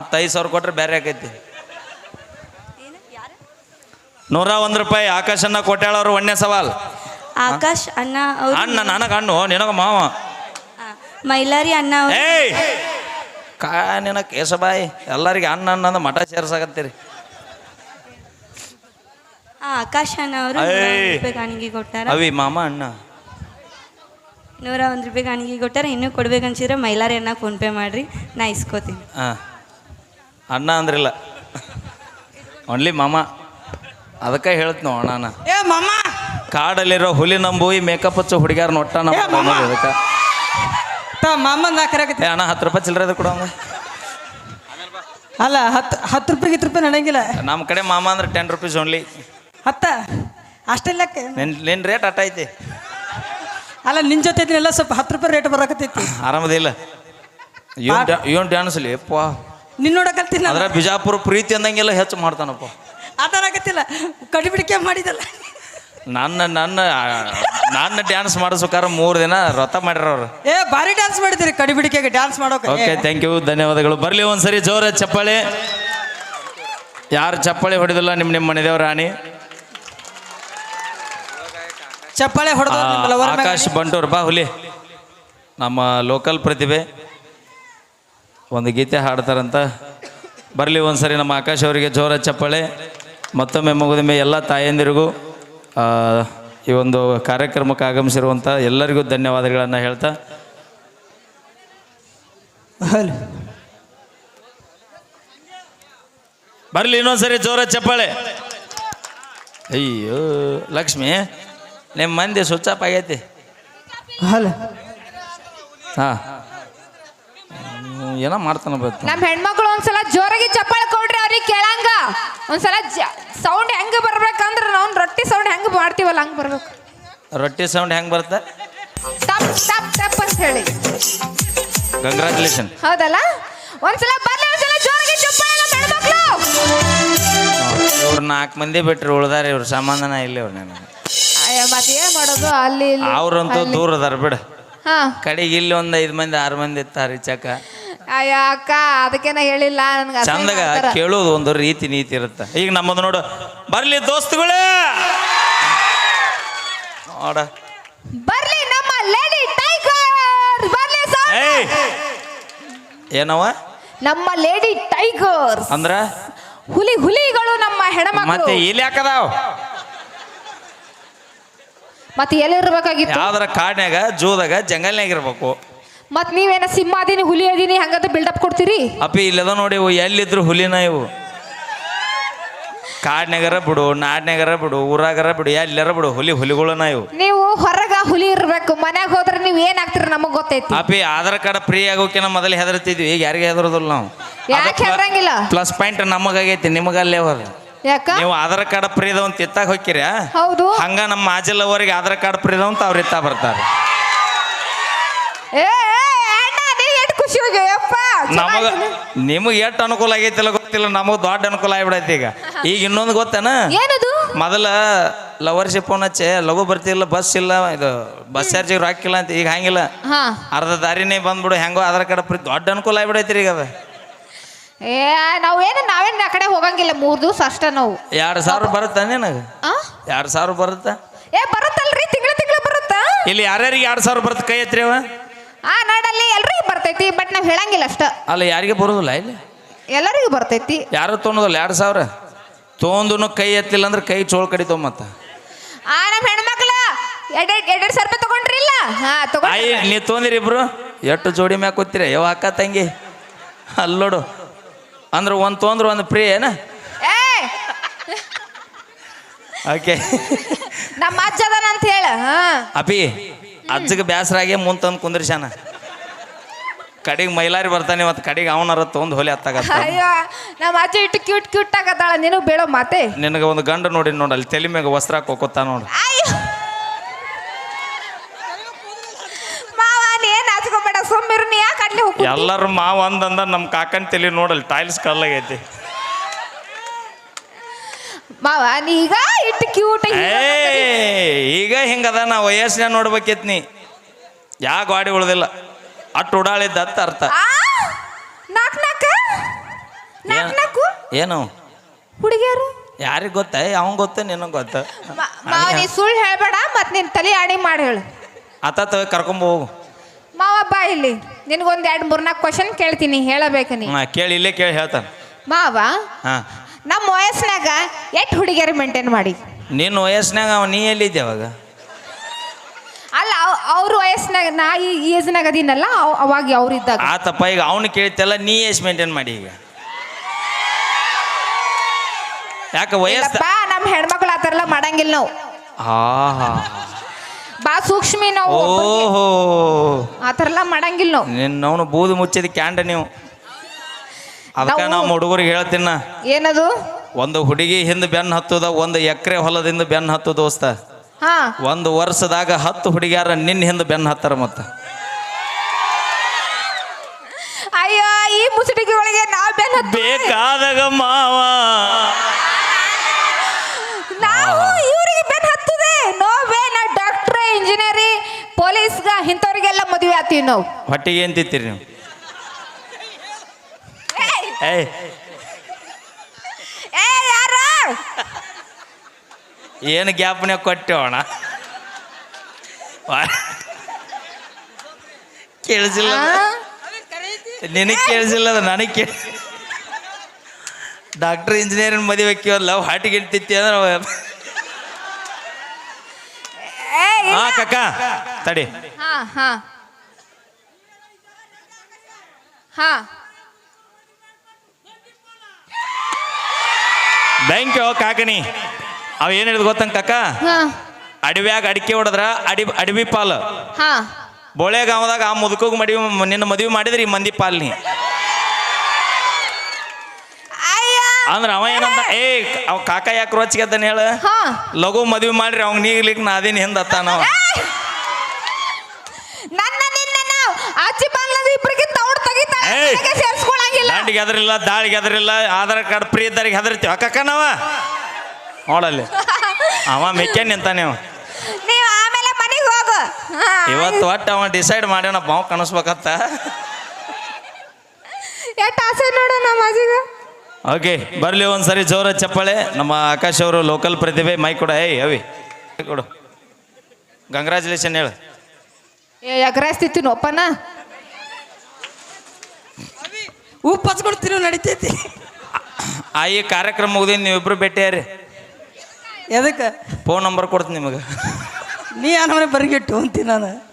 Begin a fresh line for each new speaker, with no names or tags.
ಐದು ಸಾವಿರ ಕೊಟ್ರೆ ಬೇರೆ ಆಕೈತಿ. ನೂರ ಒಂದ್ ರೂಪಾಯಿ ಆಕಾಶ್ ಕೊಟ್ಟಾಳ ಕೊಟ್ಟಾಳವ್ರು ಒಣ್ಣೆ ಸವಾಲ್.
ಆಕಾಶ್ ಅಣ್ಣ ಅವರು?
ಅಣ್ಣ ನನಗ ಅಣ್ಣು ನಿನಗ ಮಾವ.
ಮೈಲಾರಿ ಅಣ್ಣ ಅವರು?
ಏಯ್! ಕಾ ನಿನ ಕೇಶಬಾಯಿ ಎಲ್ಲರಿಗೆ ಅಣ್ಣ ಅಣ್ಣ ಅಂದ ಮಠ ಸೇರ್ಸಾಕತ್ತೀರಿ.
ಆಕಾಶ್ ಅಣ್ಣ ಅವರು
ಏಯ್.
ರೂಪಾಯಿ ಕಾಣಿಗೆ ಕೊಟ್ಟಾರ?
ಅವಿ ಮಾಮ ಅಣ್ಣ.
ನೂರ ಒಂದು ರೂಪಾಯಿ ಕಾಣಿಗೆ ಕೊಟ್ಟಾರ ಇನ್ನೂ ಕೊಡ್ಬೇಕನ್ಸಿದ್ರೆ ಮೈಲಾರಿ ಅಣ್ಣ ಫೋನ್ ಪೇ ಮಾಡ್ರಿ ನಾ ಇಸ್ಕೋತೀನಿ.
ಹಾಂ ಅಣ್ಣ ಅಂದ್ರಿಲ್ಲ. ಓನ್ಲಿ ಮಾಮ. ಅದಕ್ಕೆ ಹೇಳ್ತೀನಿ ಅಣ್ಣನ
ಏ ಮಾಮ.
ಕಾಡಲ್ಲಿರೋ ಹುಲಿ ನಂಬು ಈ ಮೇಕಪ್ ಹಚ್ಚೋ ಹುಡುಗ್ಯಾರ
ನೋಟ.
ನಮ್ಮ ಅದಕ್ಕೆ.
ಮಾಮ ನಾ ಕರೆಕತ್ತಿ
ಅಣ್ಣ ಹತ್ತು ರೂಪಾಯಿ ಚಿಲ್ಲರೆ ಕೊಡ
ಅಲ್ಲ ಹತ್ತು ಹತ್ತು ರೂಪಾಯಿ ಹತ್ತು ರೂಪಾಯಿ ನಡೆಯಂಗಿಲ್ಲ
ನಮ್ಮ ಕಡೆ ಮಾಮ ಅಂದ್ರೆ ಟೆನ್ ರುಪೀಸ್ ಓನ್ಲಿ
ಹತ್ತ? ಅಷ್ಟೆಲ್ಲಕ್ಕೆ
ನಿನ್ ನಿನ್ನ ರೇಟ್ ಅಟ್ಟ ಐತಿ.
ಅಲ್ಲ ನಿನ್ ಜೊತೆ ಎಲ್ಲ ಸ್ವಲ್ಪ ಹತ್ತು ರೂಪಾಯಿ ರೇಟ್ ಬರಕತ್ತೈತಿ.
ಆರಾಮದಿಲ್ಲ. ಇವನ್ ಇವನ್ ಡ್ಯಾನ್ಸ್ಲಿ ಅಪ್ಪ
ನಿನ್ನ ನೋಡಕತ್ತೀನಿ
ಅದ್ರ ಬಿಜಾಪುರ ಪ್ರೀತಿ ಅಂದಂಗೆಲ್ಲ ಹೆಚ್ಚು ಮಾಡ್ತಾನಪ್ಪ.
ಆತರಾಗತ್ತಿಲ್ಲ ಕಡಿಬಿಡಿಕೆ ಮಾಡಿದಲ್ಲ.
ನನ್ನ ನನ್ನ ನನ್ನ ಡ್ಯಾನ್ಸ್ ಮಾಡಿಸ್ಬೇಕಾರ ಮೂರು ದಿನ ವ್ರತ ಮಾಡಿರೋರು
ಏ ಭಾರಿ ಡ್ಯಾನ್ಸ್ ಮಾಡಿದಿರಿ ಕಡಿಬಿಡಿಕೆಗೆ ಡ್ಯಾನ್ಸ್ ಮಾಡೋಕೆ.
ಓಕೆ ಥ್ಯಾಂಕ್ ಯು ಧನ್ಯವಾದಗಳು. ಬರಲಿ ಒಂದ್ಸರಿ ಜೋರ ಚಪ್ಪಾಳೆ. ಯಾರು ಚಪ್ಪಾಳೆ ಹೊಡೆದಿಲ್ಲ ನಿಮ್ಮ ನಿಮ್ಮ ಮನೆದೇವ್ರ ರಾಣಿ?
ಚಪ್ಪಾಳೆ ಹೊಡೆದ
ಆ, ಆಕಾಶ್ ಬಂಟೂರ್ ಬಾ ಹುಲಿ. ನಮ್ಮ ಲೋಕಲ್ ಪ್ರತಿಭೆ. ಒಂದು ಗೀತೆ ಹಾಡ್ತಾರಂತ. ಬರಲಿ ಒಂದ್ಸರಿ ನಮ್ಮ ಆಕಾಶ್ ಅವರಿಗೆ ಜೋರ ಚಪ್ಪಾಳೆ. ಮತ್ತೊಮ್ಮೆ ಮುಗಿದ ಎಲ್ಲ ತಾಯಂದಿರಿಗೂ ಈ ಒಂದು ಕಾರ್ಯಕ್ರಮಕ್ಕೆ ಆಗಮಿಸಿರುವಂಥ ಎಲ್ಲರಿಗೂ ಧನ್ಯವಾದಗಳನ್ನು ಹೇಳ್ತಾ. ಬರಲಿ ಇನ್ನೊಂದ್ಸರಿ ಜೋರ ಚಪ್ಪಾಳೆ. ಅಯ್ಯೋ ಲಕ್ಷ್ಮಿ ನಿಮ್ಮ ಮಂದಿ ಸ್ವಿಚ್ ಆಫ್ ಆಗೈತಿ.
ಹಲ.
ಏನೋ ಮಾಡ್ತಾನೆ ಬರ್ತಾನೆ
ನಮ್ಮ ಹೆಣ್ಮಕ್ಳು ಒಂದ್ಸಲ ಜೋರಾಗಿ ಚಪ್ಪಾಳೆ ಕೊಡ್ರಿ ಅವ್ರಿಗೆ ಕೇಳಂಗ. ಒಂದ್ಸಲ ಸೌಂಡ್ ಹೆಂಗ್ ಬರ್ಬೇಕಂದ್ರೆ ನಾವು ರೊಟ್ಟಿ ಸೌಂಡ್ ಹೆಂಗ್ ಮಾಡ್ತೀವಲ್ಲ ಹಂಗ್ ಬರ್ಬೇಕು.
ರೊಟ್ಟಿ ಸೌಂಡ್ ಹೆಂಗೆ ಬರುತ್ತೆ?
ಟಪ್ ಟಪ್ ಟಪ್ ಅಂತ ಹೇಳಿ.
ಕಂಗ್ರ್ಯಾಚುಲೇಷನ್
ಹೌದಲ್ಲ? ಒಂದ್ಸಲ ಬರ್ಲಿ ಒಂದ್ಸಲ ಜೋರಾಗಿ ಚಪ್ಪಾಳೆ ಹೆಣ್ಮಕ್ಳು.
ಇವ್ರು ನಾಲ್ಕು ಮಂದಿ ಬಿಟ್ರು ಉಳ್ದಾರ ಇವ್ರ ಸಂಬಂಧನ ಇಲ್ಲ ಇವ್ರು ನನಗೆ.
ಅಯ್ಯ, ಮತ್ತೆ ಏನ್ ಮಾಡೋದು? ಅಲ್ಲಿ ಇಲ್ಲಿ
ಅವ್ರಂತೂ. ದೂರ ಅದಾರ ಬಿಡ.
ಹಾ.
ಕಡೆಗೆ ಇಲ್ಲಿ ಒಂದು ಐದು ಮಂದಿ ಆರು ಮಂದಿ ಇರ್ತಾರೆ ಚಕ.
ಅಯ್ಯ ಅಕ್ಕ ಅದಕ್ಕೆ ಹೇಳಿಲ್ಲ ನನ್ಗೆ ಅಸಹ್ಯ
ಚಂದಾಗ
ಮಾಡ್ತಾರ.
ಕೇಳೋದು ಒಂದು ರೀತಿ ನೀತಿ ಇರುತ್ತೆ. ಈಗ ನಮ್ಮದು ನೋಡು ಬರ್ಲಿ ದೋಸ್ತುಗಳೇ! ನೋಡ.
ಬರ್ಲಿ ನಮ್ಮ ಲೇಡಿ ಟೈಗರ್ ಬರ್ಲಿ sir.
ಏಯ್! ಏನವ?
ನಮ್ಮ ಲೇಡಿ ಟೈಗರ್
ಅಂದ್ರ?
ಹುಲಿ ಹುಲಿಗಳು ನಮ್ಮ ಹೆಣ್ಮಕ್ಳು.
ಮತ್ತೆ ಇಲ್ಲಿ ಯಾಕದಾವ್?
ಮತ್ತೆ ಎಲ್ಲಿರ್ಬೇಕಾಗಿತ್ತು?
ಆದ್ರೆ ಕಾಡ್ನ್ಯಾಗ ಜೂದಾಗ ಜಂಗಲ್ನ್ಯಾಗ ಇರ್ಬೇಕು.
ಮತ್ ನೀವೇನ ಸಿಂಹ ಅದೀನಿ ಹುಲಿ ಅದೀನಿ ಹಂಗಂತ ಬಿಲ್ಡಪ್ ಕೊಡ್ತೀರಿ?
ಅಪ್ಪಿ ಇಲ್ಲದ ನೋಡಿ ಇವು ಎಲ್ಲಿದ್ರು ಹುಲಿನ ಇವು. ಕಾಡ್ನಾಗರ ಬಿಡು ನಾಡ್ನಾಗರ ಬಿಡು ಊರಾಗರ ಬಿಡು ಎಲ್ಲರ ಬಿಡು ಹುಲಿ ಹುಲಿಗಳನ ಇವು.
ನೀವು ಹೊರಗ ಹುಲಿ ಇರ್ಬೇಕು ಮನ್ಯಾಗ ಹೋದ್ರೆ ನೀವ್ ಏನ್ ಆಗ್ತೀರಿ ನಮಗ್ ಗೊತ್ತೈತಿ.
ಅಪ್ಪಿ ಆಧಾರ್ ಕಾರ್ಡ್ ಫ್ರೀ ಆಗೋಕಿನ ಮೊದಲು ಹೆದರ್ತಿದ್ವಿ ಈಗ ಯಾರಿಗೆ ಹೆದರೋದಿಲ್ಲ ನಾವು.
ಯಾಕೆ ಹೆದರಂಗಿಲ್ಲ?
ಪ್ಲಸ್ ಪಾಯಿಂಟ್ ನಮಗಾಗೈತಿ ನಿಮಗಲ್ಲೇ ಹೋದ.
ಯಾಕ?
ನೀವು ಆಧಾರ್ ಕಾರ್ಡ್ ಫ್ರೀ ಅಂತ ಇತ್ತಾಗ ಹೋಗ್ತೀರ
ಹೌದು.
ಹಂಗ ನಮ್ಮ ಮಾಜಲ್ ಅವರಿಗೆ ಆಧಾರ್ ಕಾರ್ಡ್ ಫ್ರೀ ಅಂತ ಅವ್ರ ಇತ್ತ ಬರ್ತಾರೆ.
ಏ ಏ, ಅಣ್ಣ ನೀ ಎಷ್ಟ್ ಖುಷಿ ಹೋಗಿ ಯಪ್ಪ
ನಮಗ ನಿಮಗೆ ಎಷ್ಟು ಅನುಕೂಲ ಆಗೈತಿಲ್ಲ ಗೊತ್ತಿಲ್ಲ ನಮಗೆ ದೊಡ್ಡ ಅನುಕೂಲ ಆಗ್ಬಿಡೈತಿ ಈಗ. ಈಗ ಇನ್ನೊಂದು ಗೊತ್ತೇನ?
ಏನದು?
ಮೊದಲ ಲವರ್ಶಿಪ್ ಫೋನ್ ಹಚ್ಚೆ ಲಘು ಬರ್ತಿಲ್ಲ ಬಸ್ ಇಲ್ಲ ಇದು ಬಸ್ ಚಾರ್ಜಿಗೆ ರಾಕಿಲ್ಲ ಅಂತ ಈಗ ಹಂಗಿಲ್ಲ.
ಹಾ.
ಅರ್ಧ ದಾರಿನೇ ಬಂದ್ಬಿಡು ಹೆಂಗೋ ಅದ್ರ ಕಡೆ ದೊಡ್ಡ ಅನುಕೂಲ ಆಗ್ಬಿಡೈತಿ ಈಗ ಅದ.
ಏ ನಾವೇನು ನಾವೇನ್ ಆ ಕಡೆ ಹೋಗಂಗಿಲ್ಲ ಮೂರ್ ದಿವಸ ಅಷ್ಟ ನಾವು.
ಎರಡು ಸಾವಿರ ಬರುತ್ತಾ ನಿನಗೆ?
ಆ?
ಎರಡು ಸಾವಿರ ಬರುತ್ತಾ?
ಏ ಬರುತ್ತಲ್ರಿ ತಿಂಗಳ ತಿಂಗಳ ಬರುತ್ತಾ?
ಇಲ್ಲಿ ಯಾರ್ಯಾರಿಗೆ ಎರಡು ಸಾವಿರ ಬರುತ್ತೆ ಕೈ ಎತ್ತರಿ ಅವ?
ಆ ನಾಡಲ್ಲಿ ಎಲ್ರಿಗೂ ಬರ್ತೈತಿ ಬಟ್ ನಾವ್ ಹೇಳಂಗಿಲ್ಲ ಅಷ್ಟ.
ಅಲ್ಲ ಯಾರಿಗೆ ಬರೋದಿಲ್ಲ ಇಲ್ಲಿ?
ಎಲ್ಲರಿಗೂ ಬರ್ತೈತಿ.
ಯಾರು ತೊಗೊಂಡಲ್ಲ ಎರಡು ಸಾವಿರ? ತೊಗೊಂಡು ಕೈ ಎತ್ತಿಲ್ಲ ಅಂದ್ರೆ ಕೈ ಚೋಳ್ ಕಡಿ ಮತ್ತ.
ಆ ನಮ್ಮ ಹೆಣ್ಮಕ್ಳ ಎರಡೆರಡು ಎರಡೆರಡು ಸಾವಿರ ರೂಪಾಯಿ ತಗೊಂಡ್ರಿಲ್ಲ ಹಾ ತಗೊಂಡ್
ನೀ ತೊಗೊಂದಿರಿ ಇಬ್ರು? ಎಷ್ಟು ಜೋಡಿ ಮ್ಯಾಗ ಕೂತಿರ? ಯಾವ ಅಕ್ಕ ತಂಗಿ? ಅಲ್ಲೋಡು ಅಂದ್ರೆ ಒಂದು ತೊಂದ್ರೆ ಒಂದು ಫ್ರೀ ಏನ?
ಏ!
ಓಕೆ
ನಮ್ಮ ಅಜ್ಜದನ ಅಂತ ಹೇಳ ಹಾ.
ಅಪಿ ಅಜ್ಜಗೆ ಬ್ಯಾಸರಾಗಿ ಮುಂದೆ ತಂದು ಕುಂದ್ರಿಸ್ಯಾನ. ಕಡೆಗೆ ಮೈಲಾರಿ ಬರ್ತಾನೆ ಇವತ್ತು ಕಡೆಗೆ ಅವನಾರ ತೊಂದ್ ಹೊಲಿ ಹತ್ತಾಗತ್ತ.
ಅಯ್ಯೋ ನಮ್ಮ ಅಜ್ಜ ಇಟ್ಟು ಕ್ಯೂಟ್ ಕ್ಯೂಟ್ ಆಗತ್ತಾಳ ನೀನು ಬೇಳೋ ಮಾತೆ?
ನಿನಗೆ ಒಂದು ಗಂಡು ನೋಡಿ ನೋಡಿ ಅಲ್ಲಿ ತಲೆ ಮ್ಯಾಗ ವಸ್ತ್ರ ಹಾಕೋಕೋತಾ ನೋಡು.
ಅಯ್ಯೋ. ಮಾವ ನೀ ಏನ್ ಹಚ್ಕೋಬೇಡ ಸುಮ್ಮಿರು ನೀ ಯಾಕೆ ಅಡ್ಲಿ ಹೋಗು
ಎಲ್ಲರೂ ಮಾವ ಅಂದಂದ ನಮ್ಮ ಕಾಕನ ತಲೆ ನೋಡಲ್ಲಿ ಟೈಲ್ಸ್ ಕಲ್ಲಾಗೈತಿ.
ಮಾವ ನೀ ಈಗ ಇಟ್ಟು ಕ್ಯೂಟ್
ಏ ಈಗ ಹಿಂಗದ ನಾ ವಯಸ್ಸಿನ ನೋಡ್ಬೇಕಿತ್ ನೀ. ಯಾ ಗಾಡಿ ಉಳ್ದಿಲ್ಲ? ಅಟ್ಟು ಉಡಾಳಿದ್ದ ಅಂತ ಅರ್ಥ.
ನಾಕ್ ನಾಕ?
ಏನು
ಹುಡುಗಿಯರು?
ಯಾರಿಗೆ ಗೊತ್ತ? ಅವನ್ ಗೊತ್ತ ನಿನಗೆ ಗೊತ್ತ.
ಮಾವ ನೀ ಸುಳ್ಳು ಹೇಳ್ಬೇಡ ಮತ್ ನಿನ್ ತಲೆ ಆಣಿ ಮಾಡಿ ಹೇಳು.
ಆತ ಕರ್ಕೊಂಬ ಹೋಗು.
ಮಾವ ಬಾ ಇಲ್ಲಿ. ನಿನಗೊಂದ್ ಎರಡ್ ಮೂರ್ನಾಲ್ಕು ಕ್ವಶನ್ ಕೇಳ್ತೀನಿ ಹೇಳಬೇಕು ನೀ.
ಹಾ ಕೇಳಿ ಇಲ್ಲೇ ಕೇಳಿ ಹೇಳ್ತಾನೆ.
ಮಾವ
ಹಾ.
ನಮ್ಮ ವಯಸ್ಸಿನಾಗ ಎಷ್ಟು ಹುಡುಗಿಯರು ಮೇಂಟೈನ್ ಮಾಡಿ?
ನಿನ್ನ ವಯಸ್ಸಿನಾಗ ಅವ ನೀ ಎಲ್ಲಿದ್ದೆ ಅವಾಗ?
ಅವ್ರ ವಯಸ್ಸಿನಾಗ ನಾ ಈ ಏಜ್ನಾಗ ಅದೀನಲ್ಲ ಅವ್- ಅವಾಗ ಅವ್ರು ಇದ್ದಾಗ.
ಆತಪ್ಪ ಈಗ ಅವನು ಕೇಳ್ತಲ್ಲ ನೀ ಎಷ್ಟು ಮೇಂಟೈನ್ ಮಾಡಿ ಈಗ? ಯಾಕೆ ವಯಸ್ಸ
ಇಲ್ಲಪ್ಪ ನಮ್ಮ ಹೆಣ್ಮಕ್ಳು ಆ ಥರ ಎಲ್ಲ ಮಾಡಂಗಿಲ್ಲ ನಾವು.
ಹಾ ಹಾ
ಬಾ ಸೂಕ್ಷ್ಮಿ ನಾವು.
ಓಹೋ.
ಆ ಥರ ಎಲ್ಲ ಮಾಡಂಗಿಲ್ಲ ನಾವು.
ನಿನ್ನವನು ಬೂದು ಮುಚ್ಚಿದ ಕ್ಯಾಂಡ ನೀವು. ಅದಕ್ಕೆ
ನಾವು-
ನಾವು ಹುಡುಗರಿಗೆ ಹೇಳ್ತೀನ.
ಏನದು?
ಒಂದು ಹುಡುಗಿ ಹಿಂದೆ ಬೆನ್ನು ಹತ್ತದ ಒಂದು ಎಕರೆ ಹೊಲದಿಂದ ಬೆನ್ನು ಹತ್ತು ದೋಸ್ತ. ಒಂದು ವರ್ಷದಾಗ ಹತ್ತು ಹುಡುಗಿಯಾರ ನಿನ್ನ ಹಿಂದೆ ಬೆನ್ನು ಹತ್ತಾರ ಮತ್ತ.
ಅಯ್ಯೋ ಈ ಮುಸುಡಿಗೆ ಒಳಗೆ ನಾವು ಬೆನ್ನ ಹತ್ತಿ
ಬೇಕಾದಾಗ ಮಾವ.
ನಾವು ಇವರಿಗೆ ಬೆನ್ ಹತ್ತದೆ. ನೋವೇ ನಾ ಡಾಕ್ಟ್ರ್ ಇಂಜಿನಿಯರಿ ಪೊಲೀಸ್ಗ ಇಂಥವ್ರಿಗೆಲ್ಲ ಮದುವೆ ಆತೀವಿ ನಾವು.
ಹೊಟ್ಟಿಗೆ ಏನ್ ತಿಂತೀರಿ ನೀವು? ಏಯ್.
ಏ ಯಾರ?
ಏನು ಗ್ಯಾಪ್ನೇ ಕೊಟ್ಟೆವಣ ಕೇಳಿಸಿಲ್ಲ ನಿನಗೆ ಕೇಳಿಸಿಲ್ಲ ಅದು ನನಗೆ ಕೇಳಿ ಡಾಕ್ಟರ್ ಇಂಜಿನಿಯರಿಂಗ್ ಮದುವೆ ಕೇಳಲ್ಲ ಹಾಟಿಗೆ ಇಡ್ತಿತ್ತಿ ಅಂದ್ರೆ ಹಾ ಕಕ್ಕ ತಡಿ.
ಹಾ ಹಾ. ಹಾ.
ಬ್ಯಾಂಕ್ ಕಾಕನಿ ಅವ ಏನ್ ಹೇಳಿದ್ ಗೊತ್ತಂಗ ಕಕ್ಕ
ಹಾ.
ಅಡವ್ಯಾಗ ಅಡಿಕೆ ಹೊಡೆದ್ರ ಅಡಿ ಅಡವಿ ಪಾಲು.
ಹಾ.
ಬೋಳೆಗಾಮದಾಗ ಆ ಮುದುಕೋಗ ಮಡಿವಿ ನಿನ್ನ ಮದುವೆ ಮಾಡಿದ್ರಿ ಈ ಮಂದಿ ಪಾಲ್ ನೀ.
ಅಯ್ಯ.
ಅಂದ್ರೆ ಅವ ಏನಂತ ಏ ಅವ ಕಾಕ ಯಾಕ ರೋಚಿಗೆ ಅದನ್ನ ಹೇಳ?
ಹಾ.
ಲಘು ಮದುವೆ ಮಾಡ್ರಿ ಅವ್ನ ನೀಗ್ಲಿಕ್ಕೆ ನಾದಿನ ಹಿಂದೆ ಅತ್ತಾನವ
ನನ್ನ ನಿನ್ನ ನಾವು ಆಚೆ ಬಾಗ್ಲದ ಇಬ್ಬರಿಗೆ ತೌಡ್ ತೆಗಿತಾಳೆ
ಏಯ್!
ನನಗೆ ಸೇರ್ಸ್ಕೊಳಂಗಿಲ್ಲ.
ದಾಂಡಿಗೆ ಹೆದರಿಲ್ಲ ದಾಳಿಗೆ ಹೆದರಿಲ್ಲ ಆಧಾರ್ ಕಾರ್ಡ್ ಫ್ರೀ ಇದ್ದರೆ ಹೆದರ್ತೀವಿ ಅಕ್ಕ ನಾವ? ನೋಡಲ್ಲಿ. ಅವ ಮೆಕ್ಯಾನ್ ನಿಂತಾನೆ ಅವ.
ನೀವು ಆಮೇಲೆ ಮನೆಗೆ ಹೋಗು.
ಇವತ್ತು ಒಟ್ಟು ಅವ ಡಿಸೈಡ್ ಮಾಡ್ಯಾನ ಬಾವು ಕಾಣಿಸ್ಬೇಕತ್ತ
ಎಷ್ಟು ಆಸೆ ನೋಡೋಣ ಮಾಜಿಗ
ಓಕೆ ಬರಲಿ ಒಂದ್ಸರಿ ಜೋರ ಚಪ್ಪಾಳೆ. ನಮ್ಮ ಆಕಾಶ್ ಅವರು ಲೋಕಲ್ ಪ್ರತಿಭೆ ಮೈ ಕೊಡ. ಏಯ್ ಅವಿ. ಕೊಡು. ಕಂಗ್ರ್ಯಾಚುಲೇಷನ್ ಹೇಳು.
ಏ ಎಗ್ರಾಸ್ತಿತ್ತು ಒಪ್ಪನ
ಉಪ್ಪು ನಡಿತೈತಿ.
ಆ ಈ ಕಾರ್ಯಕ್ರಮ ಮುಗಿದಿದ್ದು ನೀವಿಬ್ರು ಭೇಟಿಯಾರಿ.
ಎದಕ್ಕೆ?
ಫೋನ್ ನಂಬರ್ ಕೊಡ್ತೀನಿ ನಿಮಗೆ.
ನೀ ನಮ್ಮನೆ ಬರಿಗಿಟ್ಟು ಅಂತೀನಿ ನಾನು?